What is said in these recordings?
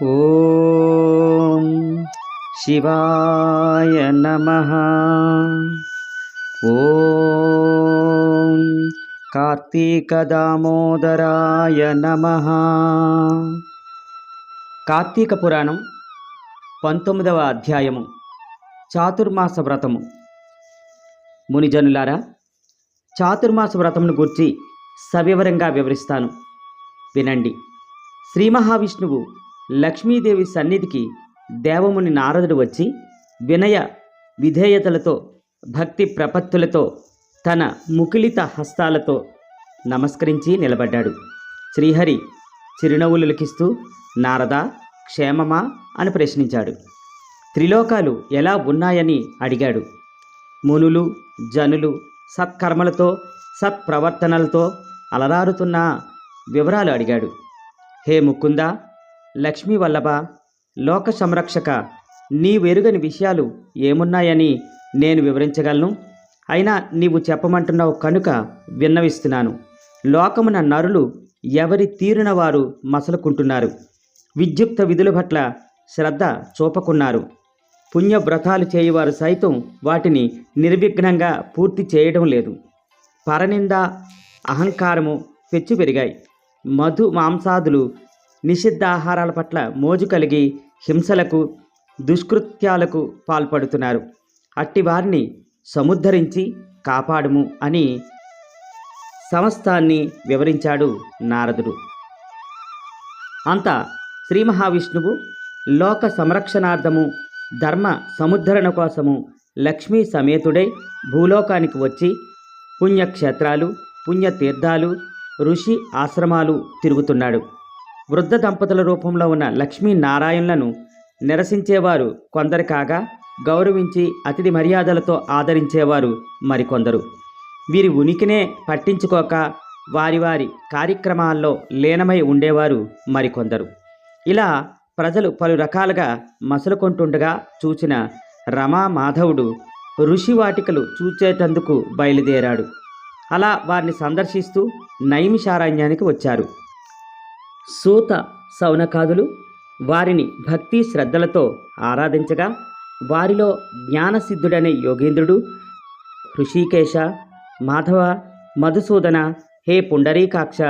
ఓం శివాయ నమ. ఓం కార్తీక దామోదరాయ నమ. కార్తీక పురాణం పంతొమ్మిదవ అధ్యాయము చాతుర్మాస వ్రతము. మునిజనులారా చాతుర్మాస వ్రతమును గురించి సవివరంగా వివరిస్తాను. వినండి. శ్రీ మహావిష్ణువు లక్ష్మీదేవి సన్నిధికి దేవముని నారదుడు వచ్చి వినయ విధేయతలతో భక్తి ప్రపత్తులతో తన ముకిలిత హస్తాలతో నమస్కరించి నిలబడ్డాడు. శ్రీహరి చిరునవ్వులు లిఖిస్తూ నారద క్షేమమా? అని ప్రశ్నించాడు. త్రిలోకాలు ఎలా ఉన్నాయని? అడిగాడు. మునులు జనులు సత్కర్మలతో సత్ప్రవర్తనలతో అలరారుతున్న వివరాలు? అడిగాడు. హే ముకుంద లక్ష్మీ వల్లభ లోక సంరక్షక నీవెరుగని విషయాలు ఏమున్నాయని నేను వివరించగలను? అయినా నీవు చెప్పమంటున్నావు కనుక విన్నవిస్తున్నాను. లోకమున నరులు ఎవరి తీరిన వారు మసలుకుంటున్నారు? విద్యుక్త విధుల పట్ల శ్రద్ధ చూపకున్నారు. పుణ్యవ్రతాలు చేయువారు సైతం వాటిని నిర్విఘ్నంగా పూర్తి చేయడం లేదు. పరనింద అహంకారము పెచ్చు పెరిగాయి మధు మాంసాదులు నిషిద్ధ ఆహారాల పట్ల మోజు కలిగి హింసలకు దుష్కృత్యాలకు పాల్పడుతున్నారు. అట్టి వారిని సముద్ధరించి కాపాడుము అని సమస్తాన్ని వివరించాడు నారదుడు. అంతా శ్రీ మహావిష్ణువు లోక సంరక్షణార్థము ధర్మ సముద్ధరణ కోసము లక్ష్మీ సమేతుడై భూలోకానికి వచ్చి పుణ్యక్షేత్రాలు పుణ్యతీర్థాలు ఋషి ఆశ్రమాలు తిరుగుతున్నాడు. వృద్ధ దంపతుల రూపంలో ఉన్న లక్ష్మీ నారాయణలను నిరసించేవారు కొందరు కాగా గౌరవించి అతిథి మర్యాదలతో ఆదరించేవారు మరికొందరు. వీరి ఉనికినే పట్టించుకోక వారి వారి కార్యక్రమాల్లో లీనమై ఉండేవారు మరికొందరు. ఇలా ప్రజలు పలు రకాలుగా మసలుకొంటుండగా చూచిన రమా మాధవుడు ఋషి వాటికలు చూచేటందుకు బయలుదేరాడు. అలా వారిని సందర్శిస్తూ నైమిషారణ్యానికి వచ్చారు. సూత సౌనకాదులు వారిని భక్తి శ్రద్ధలతో ఆరాధించగా వారిలో జ్ఞానసిద్ధుడనే యోగేంద్రుడు ఋషికేశ మాధవ మధుసూదన హే పుండరీకాక్ష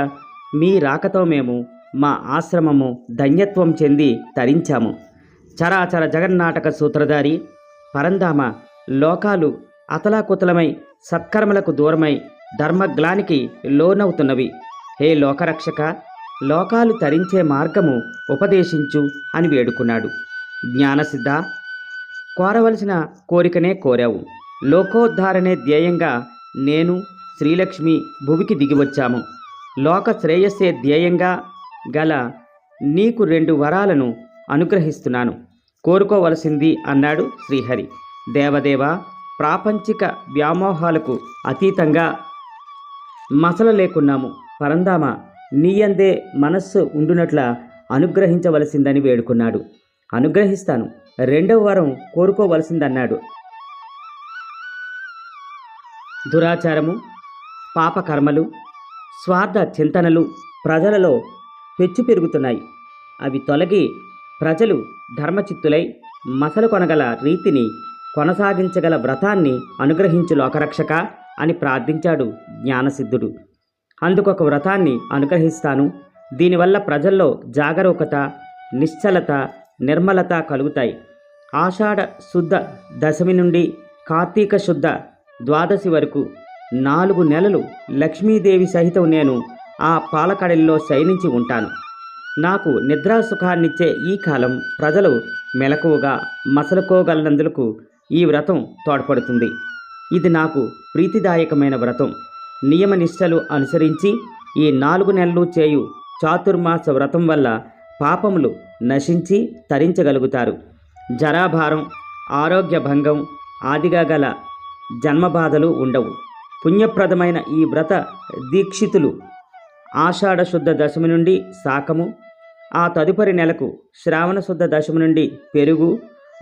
మీ రాకతో మేము మా ఆశ్రమము ధన్యత్వం చెంది తరించాము. చరాచర జగన్నాటక సూత్రధారి పరంధామ లోకాలు అతలాకుతలమై సత్కర్మలకు దూరమై ధర్మగ్లానికి లోనవుతున్నవి. హే లోకరక్షక లోకాలు తరించే మార్గము ఉపదేశించు అని వేడుకున్నాడు. జ్ఞానసిద్ధ కోరవలసిన కోరికనే కోరావు. లోకోద్ధారణే ధ్యేయంగా నేను శ్రీలక్ష్మి భువికి దిగివచ్చాము లోక శ్రేయస్సే ధ్యేయంగా గల నీకు రెండు వరాలను అనుగ్రహిస్తున్నాను. కోరుకోవలసింది అన్నాడు శ్రీహరి. దేవదేవ ప్రాపంచిక వ్యామోహాలకు అతీతంగా మసల లేకున్నాము పరందామ నీయందే మనస్సు ఉండునట్ల అనుగ్రహించవలసిందని వేడుకున్నాడు. అనుగ్రహిస్తాను. రెండవ వరం కోరుకోవలసిందన్నాడు. దురాచారము పాపకర్మలు స్వార్థ చింతనలు ప్రజలలో పెచ్చు పెరుగుతున్నాయి అవి తొలగి ప్రజలు ధర్మచిత్తులై మసలు కొనగల రీతిని కొనసాగించగల వ్రతాన్ని అనుగ్రహించు లోకరక్షక అని ప్రార్థించాడు జ్ఞానసిద్ధుడు. అందుకు ఒక వ్రతాన్ని అనుగ్రహిస్తాను. దీనివల్ల ప్రజల్లో జాగరూకత నిశ్చలత నిర్మలత కలుగుతాయి. ఆషాఢ శుద్ధ దశమి నుండి కార్తీక శుద్ధ ద్వాదశి వరకు నాలుగు నెలలు లక్ష్మీదేవి సహితం నేను ఆ పాలకడలిలో శయనించి ఉంటాను. నాకు నిద్రా సుఖాన్నిచ్చే ఈ కాలం ప్రజలు మెలకువగా మసలుకోగలనందులకు ఈ వ్రతం తోడ్పడుతుంది. ఇది నాకు ప్రీతిదాయకమైన వ్రతం. నియమనిష్టలు అనుసరించి ఈ నాలుగు నెలలు చేయు చాతుర్మాస వ్రతం వల్ల పాపములు నశించి తరించగలుగుతారు. జరాభారం ఆరోగ్య భంగం ఆదిగా గల జన్మబాధలు ఉండవు. పుణ్యప్రదమైన ఈ వ్రత దీక్షితులు ఆషాఢ శుద్ధ దశమి నుండి శాకము ఆ తదుపరి నెలకు శ్రావణ శుద్ధ దశమి నుండి పెరుగు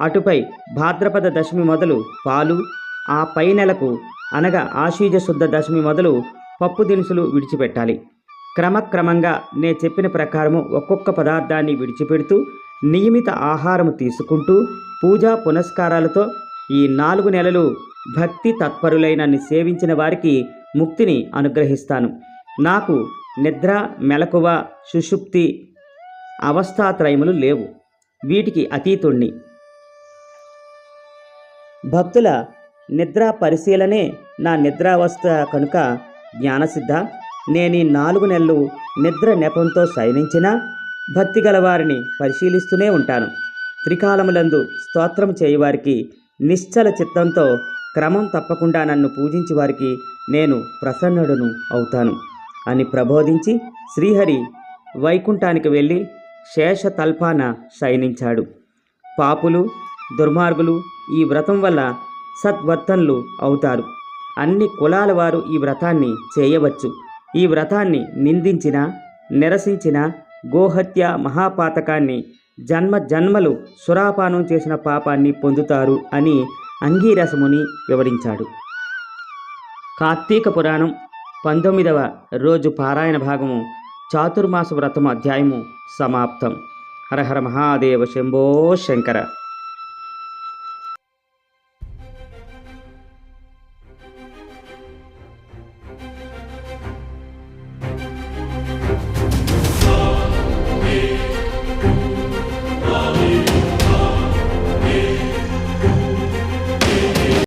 అటుపై భాద్రపద దశమి మొదలు పాలు ఆ పై నెలకు అనగా ఆశీజ శుద్ధ దశమి మొదలు పప్పు దినుసులు విడిచిపెట్టాలి. క్రమక్రమంగా నే చెప్పిన ప్రకారము ఒక్కొక్క పదార్థాన్ని విడిచిపెడుతూ నియమిత ఆహారము తీసుకుంటూ పూజా పునస్కారాలతో ఈ నాలుగు నెలలు భక్తి తత్పరులైన సేవించిన వారికి ముక్తిని అనుగ్రహిస్తాను. నాకు నిద్ర మెలకువ సుషుప్తి అవస్థాత్రయములు లేవు. వీటికి అతీతుణ్ణి. భక్తుల నిద్రా పరిశీలనే నా నిద్రావస్థ కనుక జ్ఞానసిద్ధ. నేను ఈ నాలుగు నెలలు నిద్ర నెపంతో శయనించినా భక్తి గలవారిని పరిశీలిస్తూనే ఉంటాను. త్రికాలములందు స్తోత్రం చేయవారికి నిశ్చల చిత్తంతో క్రమం తప్పకుండా నన్ను పూజించి వారికి నేను ప్రసన్నుడును అవుతాను. అని ప్రబోధించి శ్రీహరి వైకుంఠానికి వెళ్ళి శేషతల్పాన శయనించాడు. పాపులు దుర్మార్గులు ఈ వ్రతం వల్ల సద్వర్తన్లు అవుతారు. అన్ని కులాల వారు ఈ వ్రతాన్ని చేయవచ్చు. ఈ వ్రతాన్ని నిందించిన నిరసించిన గోహత్య మహాపాతకాన్ని జన్మ జన్మలు సురాపానం చేసిన పాపాన్ని పొందుతారు అని అంగీరసముని వివరించాడు. కార్తీక పురాణం పంతొమ్మిదవ రోజు పారాయణ భాగము చాతుర్మాస వ్రతం అధ్యాయము సమాప్తం. హర హర మహాదేవ శంభో శంకర.